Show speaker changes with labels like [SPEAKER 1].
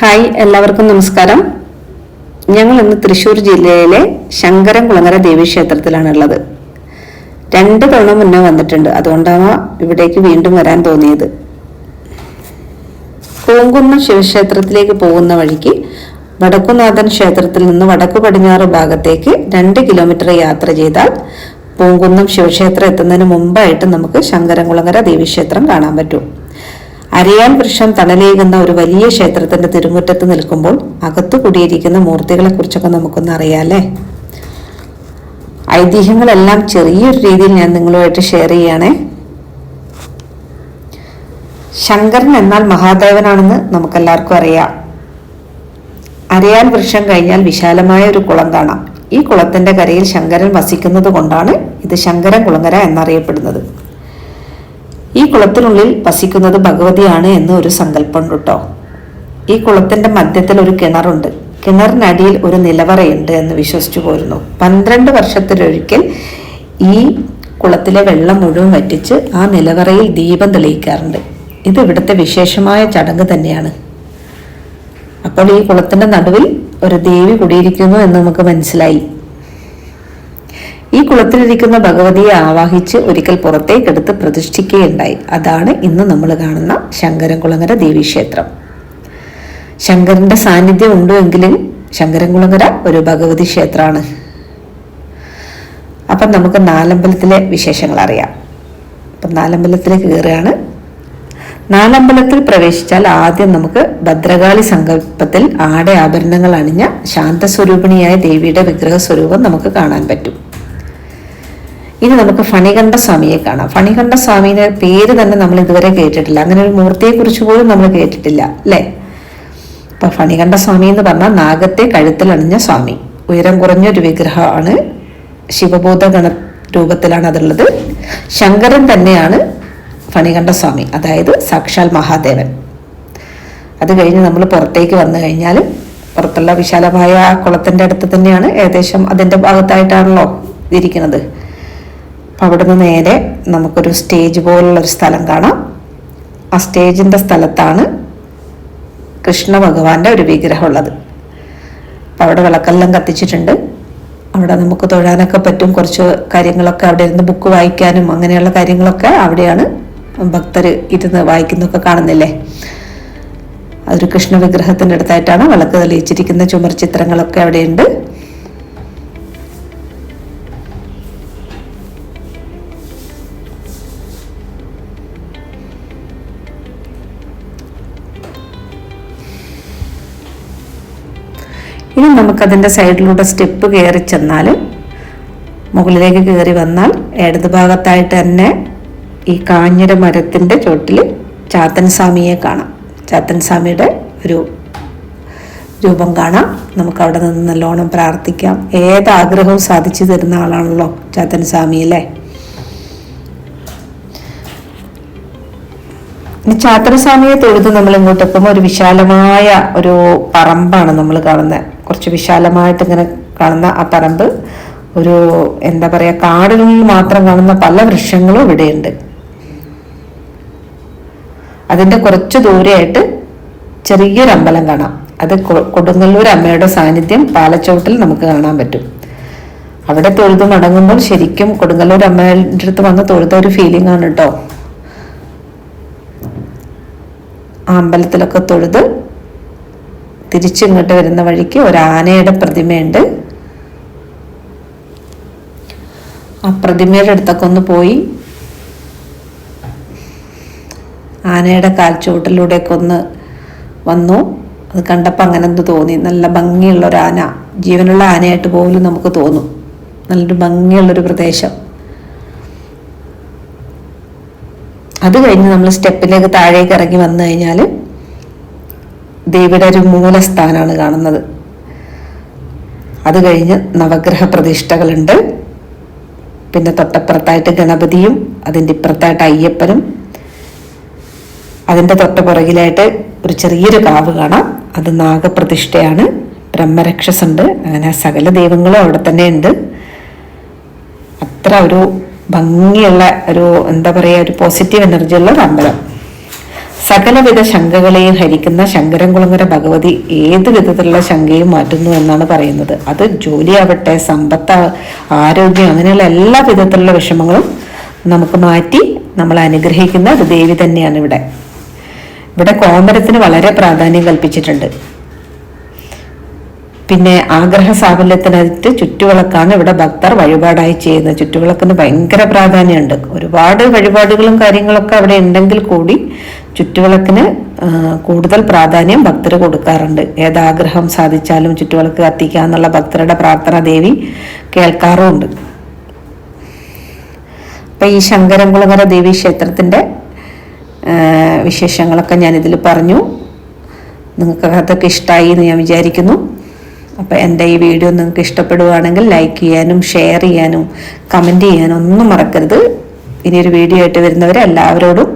[SPEAKER 1] Hi എല്ലാവർക്കും നമസ്കാരം. ഞങ്ങൾ ഇന്ന് തൃശ്ശൂർ ജില്ലയിലെ ശങ്കരംകുളങ്ങര ദേവീക്ഷേത്രത്തിലാണ് ഉള്ളത് രണ്ട് തവണ മുന്നേ വന്നിട്ടുണ്ട്. അതുകൊണ്ടാണ് ഇവിടേക്ക് വീണ്ടും വരാൻ തോന്നിയത്. പൂങ്കുന്നം ശിവക്ഷേത്രത്തിലേക്ക് പോകുന്ന വഴിക്ക് വടക്കുനാഥൻ ക്ഷേത്രത്തിൽ നിന്ന് വടക്കു പടിഞ്ഞാറ് ഭാഗത്തേക്ക് രണ്ട് കിലോമീറ്റർ യാത്ര ചെയ്താൽ പൂങ്കുന്നം ശിവക്ഷേത്രം എത്തുന്നതിന് മുമ്പായിട്ട് നമുക്ക് ശങ്കരംകുളങ്ങര ദേവീക്ഷേത്രം കാണാൻ പറ്റും. അരയാൽ വൃക്ഷം തണലേകുന്ന ഒരു വലിയ ക്ഷേത്രത്തിന്റെ തിരുമുറ്റത്ത് നിൽക്കുമ്പോൾ അകത്തു കുടിയിരിക്കുന്ന മൂർത്തികളെ കുറിച്ചൊക്കെ നമുക്കൊന്ന് അറിയാല്ലേ? ഐതിഹ്യങ്ങളെല്ലാം ചെറിയൊരു രീതിയിൽ ഞാൻ നിങ്ങളുമായിട്ട് ഷെയർ ചെയ്യണേ. ശങ്കരൻ എന്നാൽ മഹാദേവനാണെന്ന് നമുക്കെല്ലാവർക്കും അറിയാം. അരയാൽ വൃക്ഷം കഴിഞ്ഞാൽ വിശാലമായ ഒരു കുളം കാണാം. ഈ കുളത്തിന്റെ കരയിൽ ശങ്കരൻ വസിക്കുന്നത് കൊണ്ടാണ് ഇത് ശങ്കരൻ കുളങ്ങര എന്നറിയപ്പെടുന്നത്. ഈ കുളത്തിനുള്ളിൽ വസിക്കുന്നത് ഭഗവതിയാണ് എന്ന് ഒരു സങ്കല്പമുണ്ട് കേട്ടോ. ഈ കുളത്തിന്റെ മധ്യത്തിൽ ഒരു കിണറുണ്ട്. കിണറിനടിയിൽ ഒരു നിലവറയുണ്ട് എന്ന് വിശ്വസിച്ചു പോരുന്നു. പന്ത്രണ്ട് വർഷത്തിലൊരിക്കൽ ഈ കുളത്തിലെ വെള്ളം മുഴുവൻ വറ്റിച്ച് ആ നിലവറയിൽ ദീപം തെളിയിക്കാറുണ്ട്. ഇത് ഇവിടുത്തെ വിശേഷമായ ചടങ്ങ് തന്നെയാണ്. അപ്പോൾ ഈ കുളത്തിന്റെ നടുവിൽ ഒരു ദേവി കുടിയിരിക്കുന്നു എന്ന് നമുക്ക് മനസ്സിലായി. ഈ കുളത്തിലിരിക്കുന്ന ഭഗവതിയെ ആവാഹിച്ച് ഒരിക്കൽ പുറത്തേക്കെടുത്ത് പ്രതിഷ്ഠിക്കുകയുണ്ടായി. അതാണ് ഇന്ന് നമ്മൾ കാണുന്ന ശങ്കരൻകുളങ്ങര ദേവീക്ഷേത്രം. ശങ്കരന്റെ സാന്നിധ്യം ഉണ്ടോ എങ്കിലും ശങ്കരൻകുളങ്ങര ഒരു ഭഗവതി ക്ഷേത്രമാണ്. അപ്പം നമുക്ക് നാലമ്പലത്തിലെ വിശേഷങ്ങൾ അറിയാം. അപ്പം നാലമ്പലത്തിലേക്ക് കയറുകയാണ്. നാലമ്പലത്തിൽ പ്രവേശിച്ചാൽ ആദ്യം നമുക്ക് ഭദ്രകാളി സങ്കല്പത്തിൽ ആടെ ആഭരണങ്ങൾ അണിഞ്ഞ ശാന്തസ്വരൂപിണിയായ ദേവിയുടെ വിഗ്രഹ സ്വരൂപം നമുക്ക് കാണാൻ പറ്റും. ഇനി നമുക്ക് ഫണികണ്ഠ സ്വാമിയെ കാണാം. ഫണികണ്ഠ സ്വാമിയുടെ പേര് തന്നെ നമ്മൾ ഇതുവരെ കേട്ടിട്ടില്ല. അങ്ങനെ ഒരു മൂർത്തിയെ കുറിച്ച് പോലും നമ്മൾ കേട്ടിട്ടില്ല അല്ലേ? അപ്പൊ ഫണികണ്ഠ സ്വാമി എന്ന് പറഞ്ഞാൽ നാഗത്തെ കഴുത്തിൽ അണിഞ്ഞ സ്വാമി. ഉയരം കുറഞ്ഞ ഒരു വിഗ്രഹമാണ്. ശിവബോധ ഗണ രൂപത്തിലാണ് അതുള്ളത്. ശങ്കരൻ തന്നെയാണ് ഫണികണ്ഠ സ്വാമി അതായത് സാക്ഷാൽ മഹാദേവൻ. അത് കഴിഞ്ഞ് നമ്മൾ പുറത്തേക്ക് വന്നു കഴിഞ്ഞാൽ പുറത്തുള്ള വിശാലമായ കുളത്തിന്റെ അടുത്ത് തന്നെയാണ് ഏകദേശം അതിന്റെ ഭാഗത്തായിട്ടാണല്ലോ ഇരിക്കുന്നത്. അപ്പം അവിടെ നിന്ന് നേരെ നമുക്കൊരു സ്റ്റേജ് പോലുള്ള ഒരു സ്ഥലം കാണാം. ആ സ്റ്റേജിന്റെ സ്ഥലത്താണ് കൃഷ്ണ ഭഗവാന്റെ ഒരു വിഗ്രഹം ഉള്ളത് അപ്പം അവിടെ വിളക്കെല്ലാം കത്തിച്ചിട്ടുണ്ട്. അവിടെ നമുക്ക് തൊഴാനൊക്കെ പറ്റും. കുറച്ച് കാര്യങ്ങളൊക്കെ അവിടെ ഇരുന്ന് ബുക്ക് വായിക്കാനും അങ്ങനെയുള്ള കാര്യങ്ങളൊക്കെ അവിടെയാണ് ഭക്തർ ഇരുന്ന് വായിക്കുന്നൊക്കെ കാണുന്നില്ലേ? അതൊരു കൃഷ്ണ വിഗ്രഹത്തിന്റെ അടുത്തായിട്ടാണ് വിളക്ക് തെളിയിച്ചിരിക്കുന്ന ചുമർ ചിത്രങ്ങളൊക്കെ അവിടെയുണ്ട്. ഇനി നമുക്കതിന്റെ സൈഡിലൂടെ സ്റ്റെപ്പ് കയറി ചെന്നാൽ മുകളിലേക്ക് കയറി വന്നാൽ ഇടത് ഭാഗത്തായിട്ട് തന്നെ ഈ കാഞ്ഞിര മരത്തിന്റെ ചോട്ടിൽ ചാത്തൻ സ്വാമിയെ കാണാം. ചാത്തൻ സ്വാമിയുടെ ഒരു രൂപം കാണാം. നമുക്ക് അവിടെ നിന്ന് നല്ലോണം പ്രാർത്ഥിക്കാം. ഏത് ആഗ്രഹവും സാധിച്ചു തരുന്ന ആളാണല്ലോ ചാത്തൻ സ്വാമി അല്ലേ? ഇനി ചാത്തനസ്വാമിയെ തൊഴുത് നമ്മൾ ഇങ്ങോട്ട് എത്തുമ്പോൾ ഒരു വിശാലമായ ഒരു പറമ്പാണ് നമ്മൾ കാണുന്നത്. കുറച്ച് വിശാലമായിട്ട് ഇങ്ങനെ കാണുന്ന ആ പറമ്പ് ഒരു എന്താ പറയുക കാടുകളിൽ മാത്രം കാണുന്ന പല വൃക്ഷങ്ങളും ഇവിടെയുണ്ട്. അതിന്റെ കുറച്ച് ദൂരെയായിട്ട് ചെറിയൊരു അമ്പലം കാണാം. അത് കൊടുങ്ങല്ലൂർ അമ്മയുടെ സാന്നിധ്യം പാലച്ചോട്ടിൽ നമുക്ക് കാണാൻ പറ്റും. അവിടെ തൊഴുത് മടങ്ങുമ്പോൾ ശരിക്കും കൊടുങ്ങല്ലൂർ അമ്മയുടെ അടുത്ത് വന്ന് തൊഴുത ഒരു ഫീലിംഗ് ആണ് കേട്ടോ ആ അമ്പലത്തിലൊക്കെ തൊഴുത് തിരിച്ചിങ്ങോട്ട് വരുന്ന വഴിക്ക് ഒരു ആനയുടെ പ്രതിമയുണ്ട്. ആ പ്രതിമയുടെ അടുത്തൊക്കെ ഒന്ന് പോയി. ആനയുടെ കാൽച്ചുവട്ടിലൂടെയൊക്കെ ഒന്ന് വന്നു. അത് കണ്ടപ്പോൾ അങ്ങനെ എന്ത് തോന്നി. നല്ല ഭംഗിയുള്ള ഒരു ആന. ജീവനുള്ള ആനയായിട്ട് പോലും നമുക്ക് തോന്നും. നല്ലൊരു ഭംഗിയുള്ളൊരു പ്രദേശം. അത് കഴിഞ്ഞ് നമ്മൾ സ്റ്റെപ്പിലേക്ക് താഴേക്ക് ഇറങ്ങി വന്നു കഴിഞ്ഞാൽ ദേവിയുടെ ഒരു മൂലസ്ഥാനാണ് കാണുന്നത്. അത് കഴിഞ്ഞ് നവഗ്രഹ പ്രതിഷ്ഠകളുണ്ട്. പിന്നെ തൊട്ടപ്പുറത്തായിട്ട് ഗണപതിയും അതിന്റെ ഇപ്പുറത്തായിട്ട് അയ്യപ്പനും. അതിന്റെ തൊട്ട പുറകിലായിട്ട് ഒരു ചെറിയൊരു കാവ് കാണാം. അത് നാഗപ്രതിഷ്ഠയാണ്. ബ്രഹ്മരക്ഷസുണ്ട്. അങ്ങനെ സകല ദൈവങ്ങളും അവിടെ തന്നെ ഉണ്ട് അത്ര ഒരു ഭംഗിയുള്ള ഒരു എന്താ പറയുക ഒരു പോസിറ്റീവ് എനർജിയുള്ള ഒരു അമ്പലം. സകലവിധ ശങ്കകളെയും ഹരിക്കുന്ന ശങ്കരൻകുളങ്ങര ഭഗവതി ഏത് വിധത്തിലുള്ള ശങ്കയും മാറ്റുന്നു എന്നാണ് പറയുന്നത്. അത് ജോലിയാവട്ടെ സമ്പത്ത് ആരോഗ്യം അങ്ങനെയുള്ള എല്ലാ വിധത്തിലുള്ള വിഷമങ്ങളും നമുക്ക് മാറ്റി നമ്മൾ അനുഗ്രഹിക്കുന്ന ഒരു ദേവി തന്നെയാണ് ഇവിടെ. ഇവിടെ കോമരത്തിന് വളരെ പ്രാധാന്യം കൽപ്പിച്ചിട്ടുണ്ട്. പിന്നെ ആഗ്രഹ സാഫല്യത്തിനായിട്ട് ചുറ്റുവിളക്കാണ് ഇവിടെ ഭക്തർ വഴിപാടായി ചെയ്യുന്നത്. ചുറ്റുവിളക്കിന് ഭയങ്കര പ്രാധാന്യമുണ്ട്. ഒരുപാട് വഴിപാടുകളും കാര്യങ്ങളൊക്കെ അവിടെ ഉണ്ടെങ്കിൽ കൂടി ചുറ്റുവിളക്കിന് കൂടുതൽ പ്രാധാന്യം ഭക്തർ കൊടുക്കാറുണ്ട്. ഏതാഗ്രഹം സാധിച്ചാലും ചുറ്റുവിളക്ക് കത്തിക്കുക എന്നുള്ള ഭക്തരുടെ പ്രാർത്ഥന ദേവി കേൾക്കാറുമുണ്ട്. അപ്പൊ ഈ ശങ്കരംകുളങ്ങര ദേവി ക്ഷേത്രത്തിന്റെ ആ, വിശേഷങ്ങളൊക്കെ ഞാൻ ഇതിൽ പറഞ്ഞു. നിങ്ങൾക്ക് അതൊക്കെ ഇഷ്ടമായി എന്ന് ഞാൻ വിചാരിക്കുന്നു. അപ്പോൾ എന്റെ ഈ വീഡിയോ നിങ്ങൾക്ക് ഇഷ്ടപ്പെടുകയാണെങ്കിൽ ലൈക്ക് ചെയ്യാനും ഷെയർ ചെയ്യാനും കമന്റ് ചെയ്യാനും ഒന്നും മറക്കരുത്. ഇനിയൊരു വീഡിയോ ആയിട്ട് വരുന്നവരെ എല്ലാവരോടും